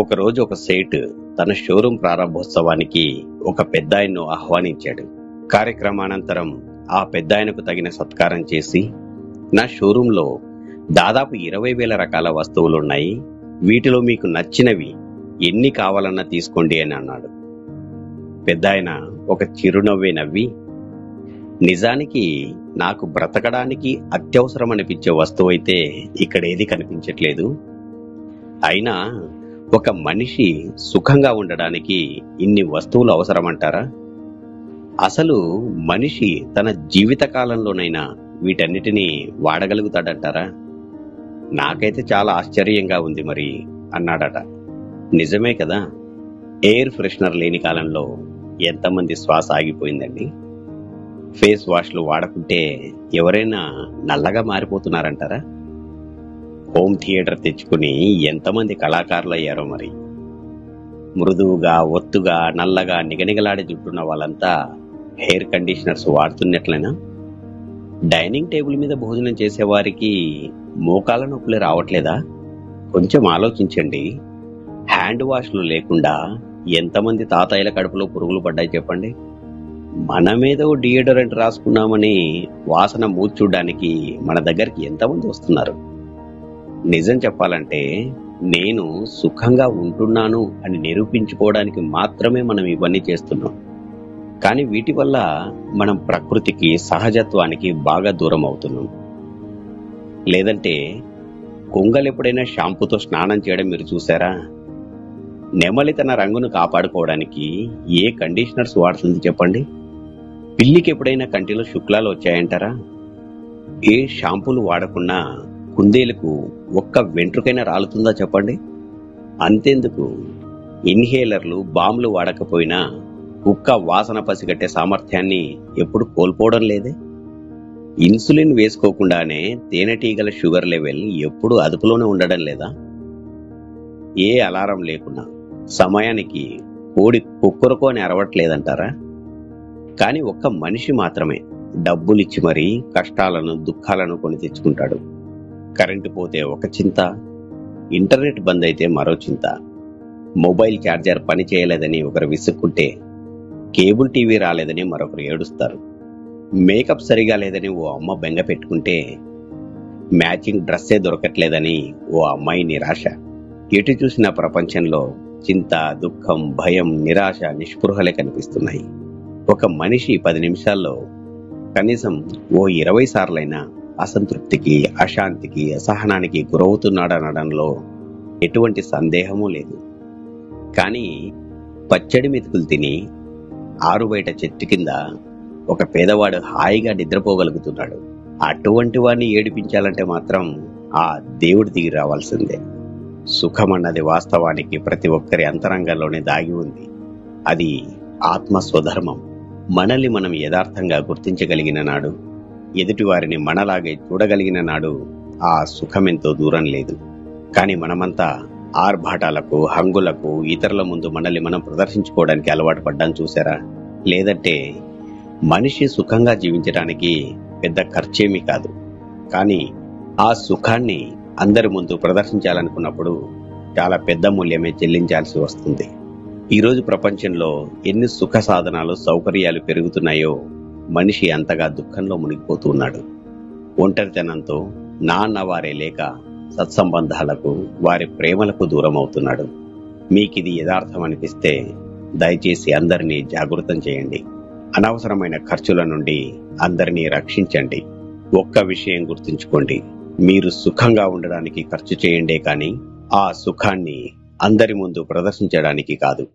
ఒకరోజు ఒక సేట్ తన షోరూం ప్రారంభోత్సవానికి ఒక పెద్దాయన్ను ఆహ్వానించాడు. కార్యక్రమానంతరం ఆ పెద్దాయనకు తగిన సత్కారం చేసి నా షోరూంలో దాదాపు ఇరవై వేల రకాల వస్తువులున్నాయి వీటిలో మీకు నచ్చినవి ఎన్ని కావాలన్నా తీసుకోండి అని అన్నాడు. పెద్దాయన ఒక చిరునవ్వే నవ్వి నిజానికి నాకు బ్రతకడానికి అత్యవసరం అనిపించే వస్తువు అయితే ఇక్కడ ఏది కనిపించట్లేదు? అయినా ఒక మనిషి సుఖంగా ఉండడానికి ఇన్ని వస్తువులు అవసరమంటారా? అసలు మనిషి తన జీవిత కాలంలోనైనా వీటన్నిటినీ వాడగలుగుతాడంటారా? నాకైతే చాలా ఆశ్చర్యంగా ఉంది మరి అన్నాడట. నిజమే కదా ఎయిర్ ఫ్రెషనర్ లేని కాలంలో ఎంతమంది శ్వాస ఆగిపోయిందండి? ఫేస్ వాష్లు వాడకుంటే ఎవరైనా నల్లగా మారిపోతున్నారంటారా? హోమ్ థియేటర్ తెచ్చుకుని ఎంతమంది కళాకారులు అయ్యారో మరి. మృదువుగా ఒత్తుగా నల్లగా నిగనిగలాడే జుట్టున్న వాళ్ళంతా హెయిర్ కండిషనర్స్ వాడుతున్నట్లేనా? డైనింగ్ టేబుల్ మీద భోజనం చేసేవారికి మోకాల నొప్పులు రావట్లేదా? కొంచెం ఆలోచించండి. హ్యాండ్ వాష్లు లేకుండా ఎంతమంది తాతయ్యల కడుపులో పురుగులు పడ్డాయి చెప్పండి. మనమేదో డియోడరెంట్ రాసుకున్నామని వాసన మూర్చూడడానికి మన దగ్గరికి ఎంతమంది వస్తున్నారు? నిజం చెప్పాలంటే నేను సుఖంగా ఉంటున్నాను అని నిరూపించుకోవడానికి మాత్రమే మనం ఇవన్నీ చేస్తున్నాం. కానీ వీటి వల్ల మనం ప్రకృతికి సహజత్వానికి బాగా దూరం అవుతున్నాం. లేదంటే కొంగలు ఎప్పుడైనా షాంపూతో స్నానం చేయడం మీరు చూసారా? నెమలి తన రంగును కాపాడుకోవడానికి ఏ కండిషనర్స్ వాడుతుంది చెప్పండి? పిల్లికి ఎప్పుడైనా కంటిలో శుక్లాలు వచ్చాయంటారా? ఏ షాంపూలు వాడకుండా కుందేలకు ఒక్క వెంట్రుకైనా రాలుతుందా చెప్పండి? అంతెందుకు. ఇన్హేలర్లు బాంబులు వాడకపోయినా కుక్క వాసన పసిగట్టే సామర్థ్యాన్ని ఎప్పుడు కోల్పోవడం లేదే? ఇన్సులిన్ వేసుకోకుండానే తేనెటీగల షుగర్ లెవెల్ ఎప్పుడు అదుపులోనే ఉండడం లేదా? ఏ అలారం లేకున్నా సమయానికి కోడి కుక్కరుకో అని అరవట్లేదంటారా? కానీ ఒక్క మనిషి మాత్రమే డబ్బులిచ్చి మరీ కష్టాలను దుఃఖాలను కొని తెచ్చుకుంటాడు. కరెంటు పోతే ఒక చింత ఇంటర్నెట్ బంద్ అయితే మరో చింత. మొబైల్ ఛార్జర్ పని చేయలేదని ఒకరు విసుక్కుంటే కేబుల్ టీవీ రాలేదని మరొకరు ఏడుస్తారు. మేకప్ సరిగా లేదని ఓ అమ్మ బెంగ పెట్టుకుంటే మ్యాచింగ్ డ్రెస్సే దొరకట్లేదని ఓ అమ్మాయి నిరాశ. ఎటు చూసిన ప్రపంచంలో చింత దుఃఖం భయం నిరాశ నిస్పృహలే కనిపిస్తున్నాయి. ఒక మనిషి పది నిమిషాల్లో కనీసం ఓ ఇరవై సార్లైనా అసంతృప్తికి అశాంతికి అసహనానికి గురవుతున్నాడనడంలో ఎటువంటి సందేహమూ లేదు. కానీ పచ్చడి మెతుకులు తిని ఆరుబయట చెట్టు కింద ఒక పేదవాడు హాయిగా నిద్రపోగలుగుతున్నాడు. అటువంటి వాడిని ఏడిపించాలంటే మాత్రం ఆ దేవుడి దిగి రావాల్సిందే. సుఖం అన్నది వాస్తవానికి ప్రతి ఒక్కరి అంతరంగంలోనే దాగి ఉంది. అది ఆత్మ స్వధర్మం. మనల్ని మనం యథార్థంగా గుర్తించగలిగిన నాడు ఎదుటివారిని మనలాగే చూడగలిగిన నాడు ఆ సుఖమెంతో దూరం లేదు. కానీ మనమంతా ఆర్భాటాలకు హంగులకు ఇతరుల ముందు మనల్ని మనం ప్రదర్శించుకోవడానికి అలవాటు పడ్డాం చూసారా? లేదంటే మనిషి సుఖంగా జీవించడానికి పెద్ద ఖర్చేమీ కాదు. కానీ ఆ సుఖాన్ని అందరి ముందు ప్రదర్శించాలనుకున్నప్పుడు చాలా పెద్ద మూల్యమే చెల్లించాల్సి వస్తుంది. ఈరోజు ప్రపంచంలో ఎన్ని సుఖ సాధనాలు సౌకర్యాలు పెరుగుతున్నాయో మనిషి అంతగా దుఃఖంలో మునిగిపోతున్నాడు ఒంటరితనంతో నాన్న వారే లేక సత్సంబంధాలకు వారి ప్రేమలకు దూరం అవుతున్నాడు మీకిది యథార్థం అనిపిస్తే దయచేసి అందరినీ జాగృతం చేయండి. అనవసరమైన ఖర్చుల నుండి అందరినీ రక్షించండి. ఒక్క విషయం గుర్తుంచుకోండి. మీరు సుఖంగా ఉండడానికి ఖర్చు చేయండే కానీ ఆ సుఖాన్ని అందరి ముందు ప్రదర్శించడానికి కాదు.